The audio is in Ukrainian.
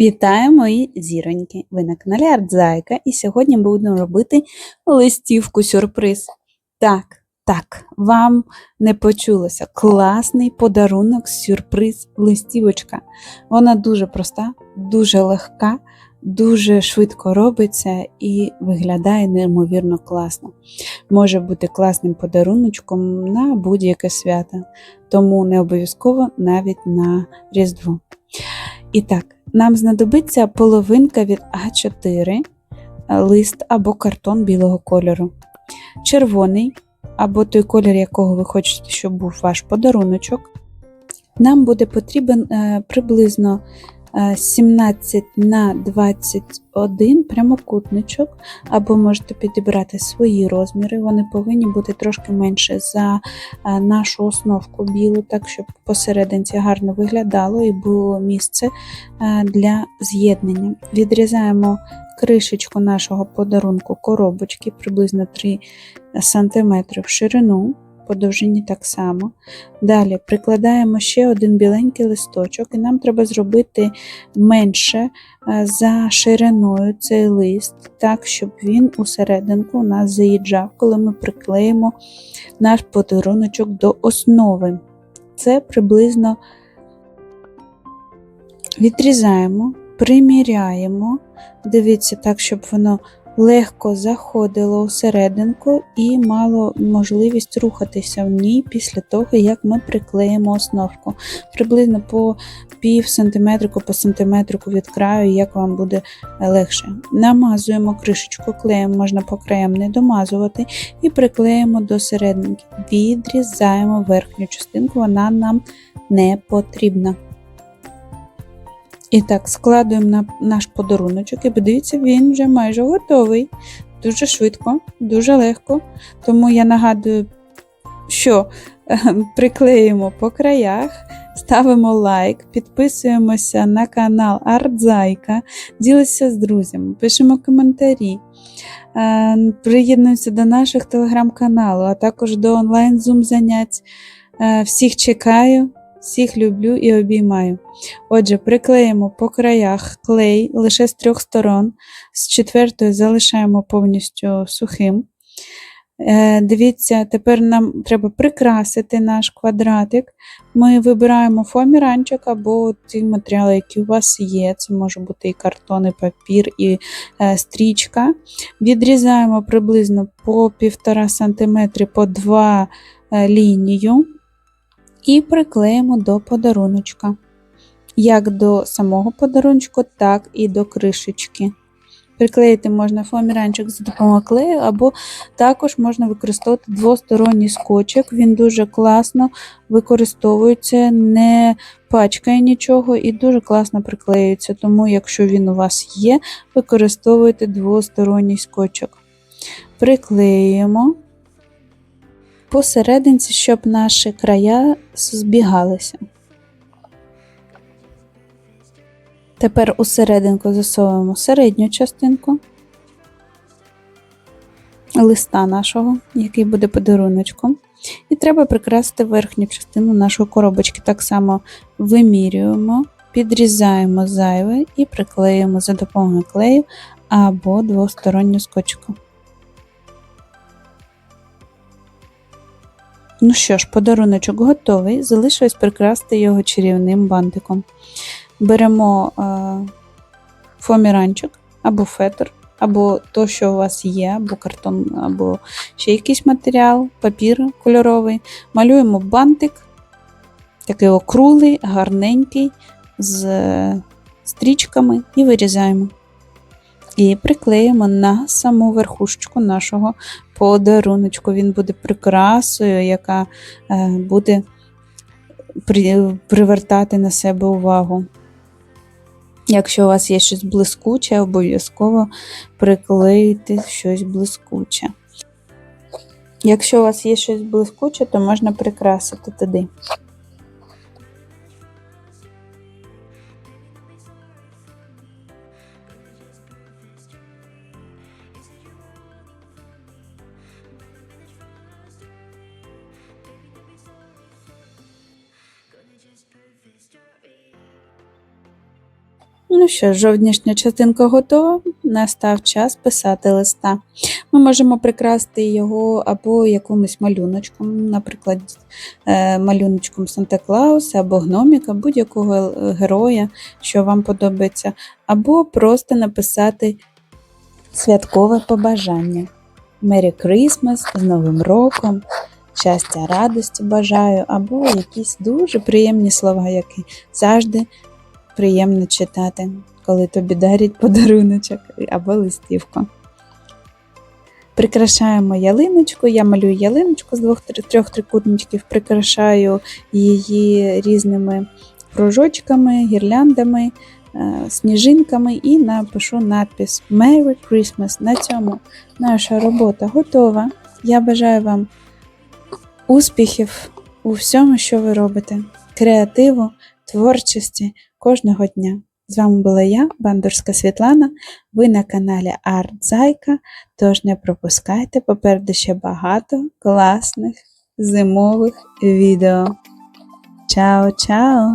Вітаю мої зіроньки! Ви на каналі Артзайка, і сьогодні будемо робити листівку сюрприз. Так, так, вам не почулося. Класний подарунок, сюрприз, листівочка. Вона дуже проста, дуже легка, дуже швидко робиться і виглядає неймовірно класно. Може бути класним подаруночком на будь-яке свято, тому не обов'язково навіть на Різдво. І так, нам знадобиться половинка від А4, лист або картон білого кольору, червоний, або той колір, якого ви хочете, щоб був ваш подаруночок. Нам буде потрібен е, приблизно е, 17 на 21 прямокутничок, або можете підібрати свої розміри. Вони повинні бути трошки менше за е, нашу основку білу, так щоб посерединці гарно виглядало і було місце е, для з'єднання. Відрізаємо кришечку нашого подарунку коробочки приблизно 3 см в ширину, по довжині так само. Далі прикладаємо ще один біленький листочок, і нам треба зробити менше е, за шириною цей лист, так, щоб він усерединку у нас заїжджав, коли ми приклеїмо наш подаруночок до основи. Це приблизно відрізаємо, приміряємо, дивіться так, щоб воно легко заходило усерединку і мало можливість рухатися в ній після того, як ми приклеїмо основку. Приблизно по пів сантиметрику по сантиметрику від краю, як вам буде легше. Намазуємо кришечку клеєм, можна по краям не домазувати, і приклеїмо до серединки. Відрізаємо верхню частинку, вона нам не потрібна. І так, складуємо на наш подаруночок, і подивіться, він вже майже готовий. Дуже швидко, дуже легко. Тому я нагадую, що приклеїмо по краях, ставимо лайк, підписуємося на канал Артзайка, ділися з друзями, пишемо коментарі. е, Приєднуємося до наших телеграм-каналу, а також до онлайн-зум занять. Е, Всіх чекаю, всіх люблю і обіймаю. Отже, приклеїмо по краях клей лише з трьох сторон, з четвертої залишаємо повністю сухим. Е, Дивіться, тепер нам треба прикрасити наш квадратик. Ми вибираємо фоаміранчик або ті матеріали, які у вас є. Це може бути і картон, і папір, і е, стрічка. Відрізаємо приблизно по 1,5 см по 2 е, лінію і приклеїмо до подаруночка. Як до самого подаруночку, так і до кришечки. Приклеїти можна фоаміранчик за допомогою клею, або також можна використовувати двосторонній скотчик. Він дуже класно використовується, не пачкає нічого і дуже класно приклеюється. Тому, якщо він у вас є, використовуйте двосторонній скотчик. Приклеюємо посерединці, щоб наші края збігалися. Тепер у серединку засовуємо середню частинку листа нашого, який буде подаруночком. І треба прикрасити верхню частину нашої коробочки. Так само вимірюємо, підрізаємо зайве і приклеюємо за допомогою клею або двосторонню скотчику. Ну що ж, подаруночок готовий, залишилось прикрасити його чарівним бантиком. Беремо е, фоаміранчик або фетр, або то, що у вас є, або картон, або ще якийсь матеріал, папір кольоровий. Малюємо бантик, такий округлий, гарненький, з е, стрічками і вирізаємо. І приклеїмо на саму верхушечку нашого подаруночку. Він буде прикрасою, яка е, буде привертати на себе увагу. Якщо у вас є щось блискуче, обов'язково приклеїти щось блискуче. Якщо у вас є щось блискуче, то можна прикрасити туди. Ну що жовтнішня частинка готова, настав час писати листа. Ми можемо прикрасти його або якимось малюночком, наприклад, е, малюночком Санта Клауса або гноміка, будь-якого е, героя, що вам подобається, або просто написати святкове побажання. Мері Крисмас з Новим роком, щастя, радості бажаю, або якісь дуже приємні слова, які завжди приємно читати, коли тобі дарять подаруночок або листівку. Прикрашаємо ялиночку. Я малюю ялиночку з двох трьох трикутничків, прикрашаю її різними кружочками, гірляндами, е, сніжинками і напишу надпис Merry Christmas. На цьому наша робота готова. Я бажаю вам успіхів у всьому, що ви робите, креативу, творчості кожного дня. З вами була я, Бандурська Світлана. Ви на каналі Артзайка, Тож не пропускайте, попереду ще багато класних зимових відео. Чао-чао!